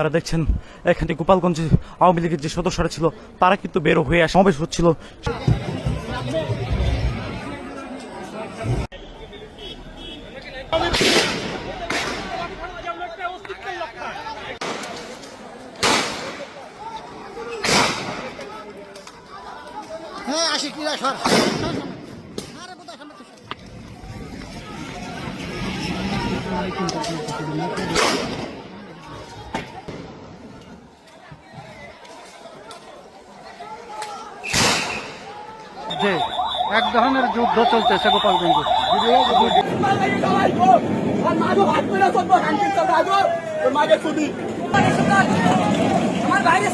আপনারা দেখছেন, এখানে গোপালগঞ্জ আওয়ামী লীগের যে সদস্যরা ছিল, তারা কিন্তু বের হয়ে সমাবেশ হচ্ছিল। হ্যাঁ আসি ক্রীড়া যে এক ধরনের যুদ্ধ চলতেছে গোপালগঞ্জে। আমার বাইরে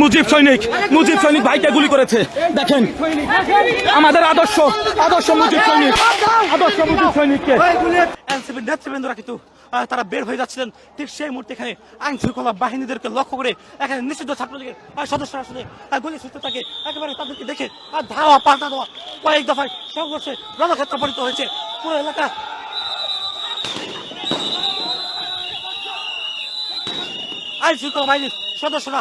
মুজিব সৈনিক মুজিব সৈনিক ভাইকে গুলি করেছে। দেখেন, আমাদের আদর্শ আদর্শ মুজিব সৈনিক, আদর্শ মুজিব সৈনিককে। এনসিপির নেতৃবৃন্দরা কিন্তু তারা বের হয়ে যাচ্ছিলেন। ঠিক সেই মুহূর্তে এখানে আইন শৃঙ্খলা বাহিনীদেরকে লক্ষ্য করে এখানে নিষিদ্ধ ছাত্রলীগের সদস্যরা আসলে গুলি ছুটতে থাকে। একেবারে তাদেরকে দেখে আর ধাওয়া পাল্টা দেওয়া। কয়েক দফায় সংঘর্ষে রণক্ষেত্র পরিণত হয়েছে পুরো এলাকা। আইন শৃঙ্খলা বাহিনীর সদস্যরা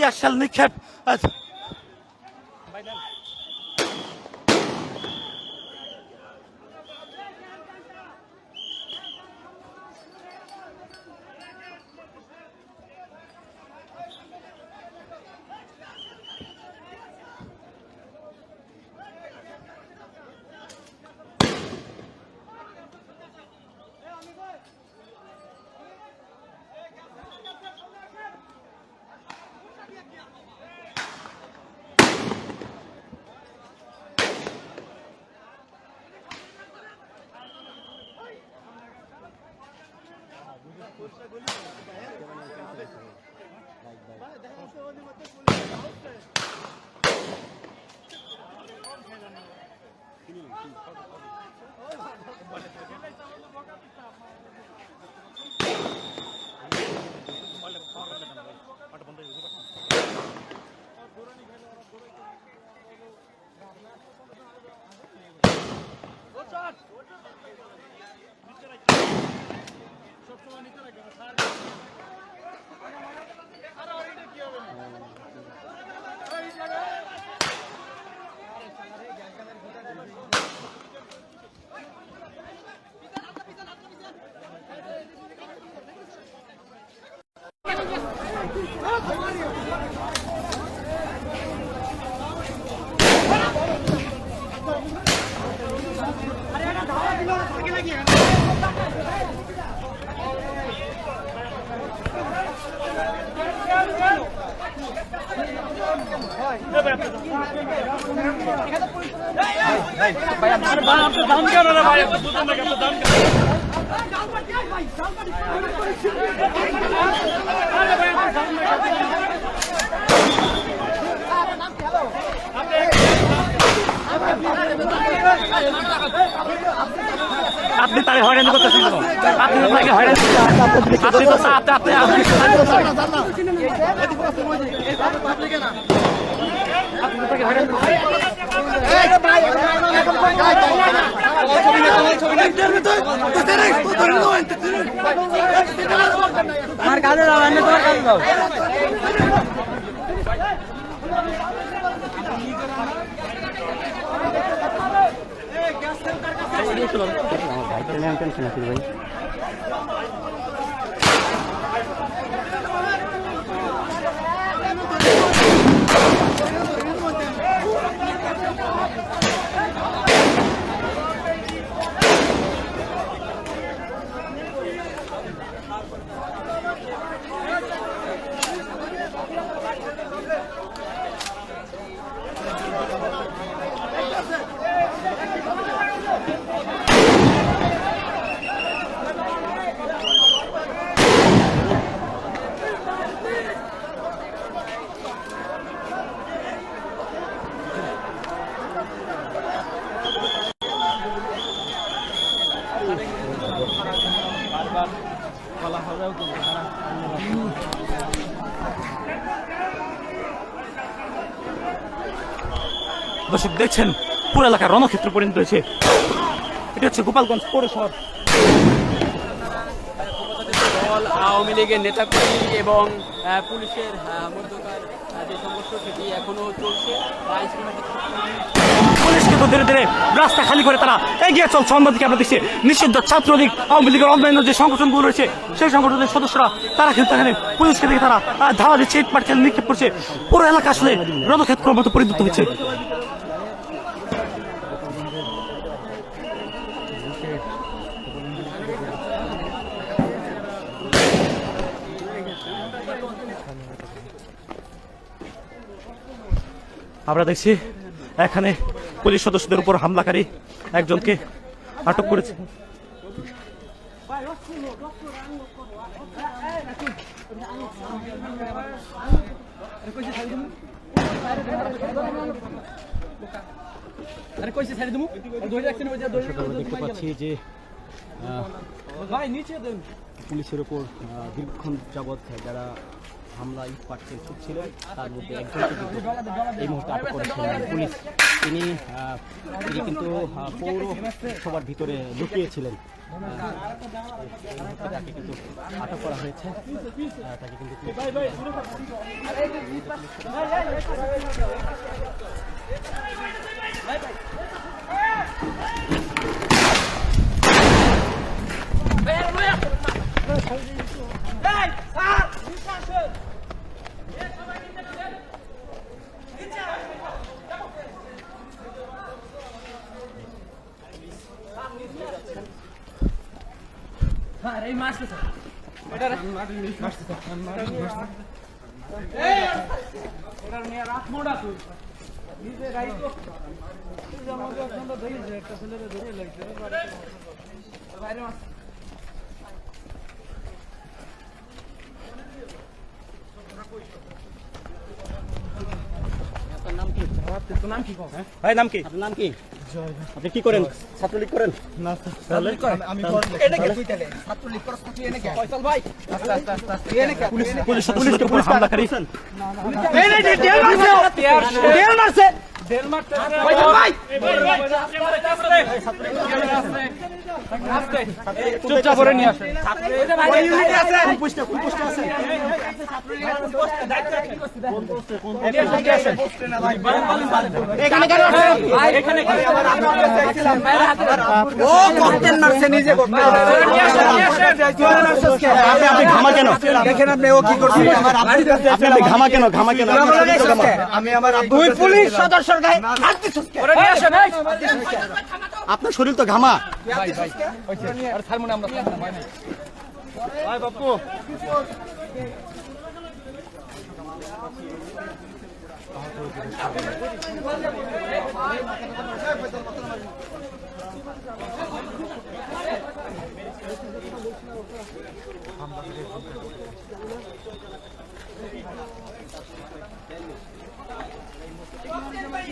টিয়ার নিক্ষেপ। আহ, আপনি তারে করতেছেন কেন? আপনি তাকে হয়রানি। আপনি তো আপনি আপনি আমার কাজে ভাই টেনশন আছে ভাই দর্শক দেখছেন, পুরো এলাকা রণক্ষেত্র পরিণত হয়েছে এটা হচ্ছে গোপালগঞ্জ পৌরসভা। দল আওয়ামী লীগের নেতাকর্মী এবং পুলিশের মধ্যকার যে সংঘর্ষ পুলিশকে ধীরে ধীরে রাস্তা খালি করে তারা এগিয়ে চল অন্যদিকে আমরা দেখছি। নিষিদ্ধ ছাত্রলীগ, আওয়ামী লীগের অন্যান্য যে সংগঠনগুলো রয়েছে, সেই সংগঠনের সদস্যরা, তারা কিন্তু এখানে পুলিশকে দেখে তারা ধারা দিচ্ছে, ইট পাটকেল নিক্ষেপ করছে। পুরো এলাকা আসলে রণক্ষেত্রের মতো পরিণত হয়েছে আমরা দেখছি এখানে পুলিশ সদস্যদের উপর হামলাকারী একজনকে আটক করেছে। দেখতে পাচ্ছি যে ভাই নিচে দেন। পুলিশের ওপর দীর্ঘক্ষণ যাবৎ যারা হামলা, ইট পাটকেল ছুটছিলেন তার মধ্যে একজনকে কিন্তু এই মুহূর্তে আটক করেছেন পুলিশ, তিনি তিনি কিন্তু পৌরসভার ভিতরে লুকিয়েছিলেন। তাকে কিন্তু আটক করা হয়েছে। তাকে কিন্তু এই মাসতে আপনার নাম কি ভাই নাম কি আপনার নাম কি আপনি কি করেন? ছাত্রলীগ করেন? না তাহলে আমি এটা কি? তুই তাহলে ছাত্রলীগ করছ তুই এনে কে? ফয়সাল ভাই? আস্তে আস্তে আস্তে আস্তে এনে কে? পুলিশ পুলিশ পুলিশ হামলা করেছেন। না না এই যে দেল মারছে উপর হামলাকারী চুপচাপ করে নিয়ে আসে আপনি আপনি ঘামা কেন? দেখেন আপনি ও কি করছে? আপনি আপনি ঘামা কেন? ঘামা কেন? ঘামা। দুই পুলিশ সদস্যর গায়ে ওরে নিয়ে আসেন এই। আপনার শরীর তো ঘামা। আর ছাড়মু আমরা